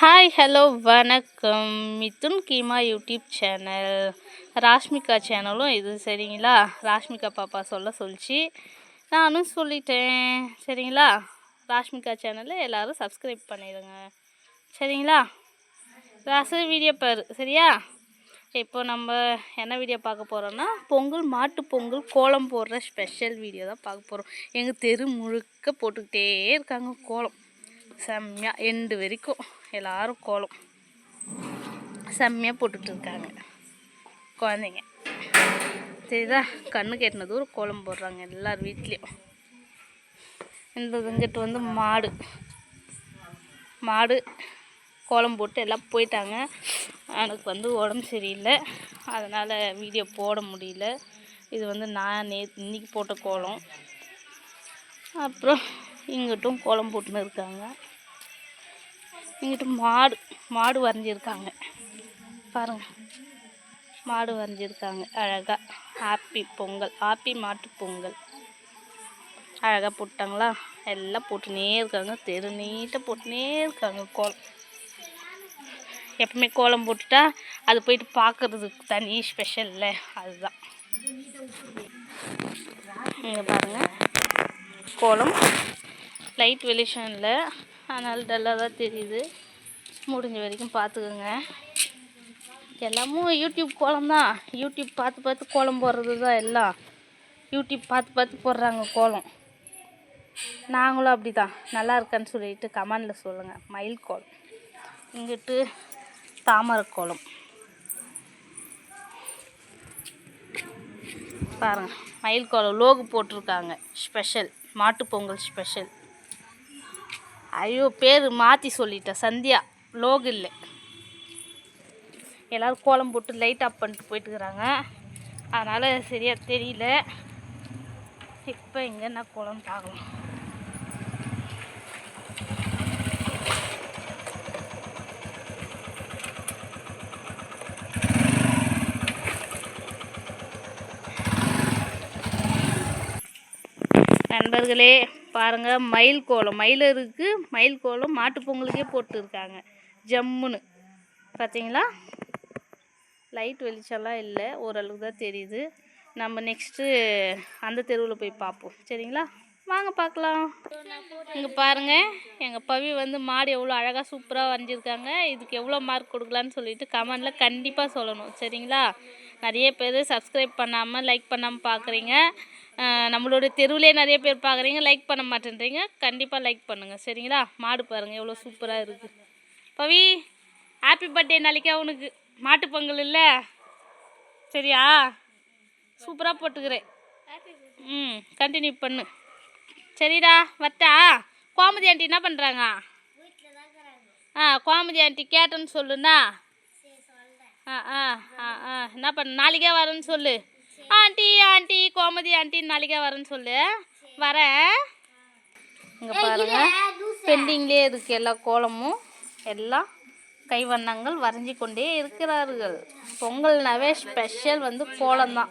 Hi hello வணக்கம். மிதுன் கீமா YouTube channel. Rashmika சேனலும் இது சரிங்களா? ராஷ்மிகா பாப்பா சொல்ல சொல்லிச்சு. நானும் சொல்லிட்டேன் சரிங்களா? ராஷ்மிகா சேனலில் எல்லோரும் சப்ஸ்கிரைப் பண்ணிடுங்க. சரிங்களா? ராசு வீடியோ பாரு சரியா? இப்போ நம்ம என்ன வீடியோ பார்க்க போகிறோன்னா பொங்கல் மாட்டு பொங்கல் கோலம் போடுற ஸ்பெஷல் வீடியோ தான் பார்க்க போகிறோம் எங்கள் தெரு முழுக்க போட்டுக்கிட்டே இருக்காங்க கோலம். செம்மையாக எண்டு வரைக்கும் எல்லோரும் கோலம் செம்மையாக போட்டுட்டு இருக்காங்க. குழந்தைங்க. சரிதா கண்ணு கேட்டின தூரம் கோலம் போடுறாங்க எல்லார் வீட்லேயும். இந்த இங்கிட்டு வந்து மாடு. மாடு கோலம் போட்டு எல்லாம் போயிட்டாங்க. எனக்கு வந்து உடம்பு சரியில்லை. அதனால் வீடியோ போட முடியல. இது வந்து நான் நே இன்றைக்கி போட்ட கோலம். அப்புறம் இங்கிட்டும் கோலம் போட்டுன்னு இருக்காங்க. இங்கிட்டு மாடு மாடு வரைஞ்சிருக்காங்க. பாருங்கள் மாடு வரைஞ்சிருக்காங்க. அழகாக ஹாப்பி பொங்கல். ஹாப்பி மாட்டு பொங்கல். அழகாக போட்டாங்களா? எல்லாம் போட்டுனே இருக்காங்க. தெரு நீட்டாக போட்டுனே இருக்காங்க கோலம். எப்பவுமே கோலம் போட்டுட்டா அது போயிட்டு பார்க்குறதுக்கு தனி ஸ்பெஷல்ல அதுதான். இங்கே பாருங்கள் கோலம். லைட் வெளிச்சம் இல்லை அதனால் டல்லாக தான் தெரியுது. முடிஞ்ச வரைக்கும் பார்த்துக்கோங்க. எல்லாமும் யூடியூப் கோலம் தான். யூடியூப் பார்த்து பார்த்து கோலம் போடுறது தான் எல்லாம். யூடியூப் பார்த்து பார்த்து போடுறாங்க கோலம். நாங்களும் அப்படி தான் நல்லா இருக்கான்னு சொல்லிட்டு கமெண்டில் சொல்லுங்கள் மயில் கோலம். இங்கிட்டு தாமரை கோலம். பாருங்கள் மயில் கோலம் லோகு போட்டிருக்காங்க. ஸ்பெஷல். மாட்டுப்பொங்கல் ஸ்பெஷல். ஐயோ பேர் மாற்றி சொல்லிட்டேன். சந்தியா லோகு இல்லை. எல்லோரும் கோலம் போட்டு லைட் ஆஃப் பண்ணிட்டு போயிட்டுருக்குறாங்க. அதனால் சரியாக தெரியல. இப்போ இங்கே நான் கோலம் பார்க்கலாம். நண்பர்களே பாருங்கள் மயில் கோலம். மயிலருக்கு மயில் கோலம் மாட்டு பொங்கலுக்கே போட்டுருக்காங்க. ஜம்முன்னு. பார்த்தீங்களா லைட் வெளிச்சம்லாம் இல்லை. ஓரளவுக்கு தான் தெரியுது. நம்ம நெக்ஸ்ட்டு அந்த தெருவில் போய் பார்ப்போம். சரிங்களா? வாங்க பார்க்கலாம். இங்கே பாருங்கள் எங்கள் பவி வந்து மாடு எவ்வளோ அழகாக சூப்பராக வரைஞ்சிருக்காங்க. இதுக்கு எவ்வளோ மார்க் கொடுக்கலான்னு சொல்லிட்டு கமெண்டில் கண்டிப்பாக சொல்லணும். சரிங்களா? நிறைய பேர் சப்ஸ்கிரைப் பண்ணாமல் லைக் பண்ணாமல் பார்க்குறீங்க. நம்மளோட தெருவிலே நிறைய பேர் பார்க்குறீங்க லைக் பண்ண மாட்டேன்றீங்க. கண்டிப்பாக லைக் பண்ணுங்கள் சரிங்களா? மாடு பாருங்கள் எவ்வளோ சூப்பராக இருக்குது பவி ஹாப்பி பர்த்டே நாளைக்கே உனக்கு மாட்டு பொங்கல் இல்லை? சரியா? சூப்பராக போட்டுக்கிறேன். ம் கண்டினியூ பண்ணு. சரிடா வட்டா கோமதி ஆண்டி என்ன பண்ணுறாங்க ஆ கோமதி ஆண்டி கேட்டேன்னு சொல்லுண்ணா. ஆ ஆ ஆ ஆ. என்ன பண்ண நாளைக்கே வரேன்னு சொல்லு. ஆண்டி ஆண்டி கோமதி ஆண்டி நாளைக்கே வரேன்னு சொல்லு. வரேன் இங்கே பாருங்க. பெண்டிங்லேயே இருக்குது எல்லா கோலமும். எல்லாம் கைவண்ணங்கள் வரைஞ்சி கொண்டே இருக்கிறார்கள். பொங்கல்னாவே ஸ்பெஷல் வந்து கோலம் தான்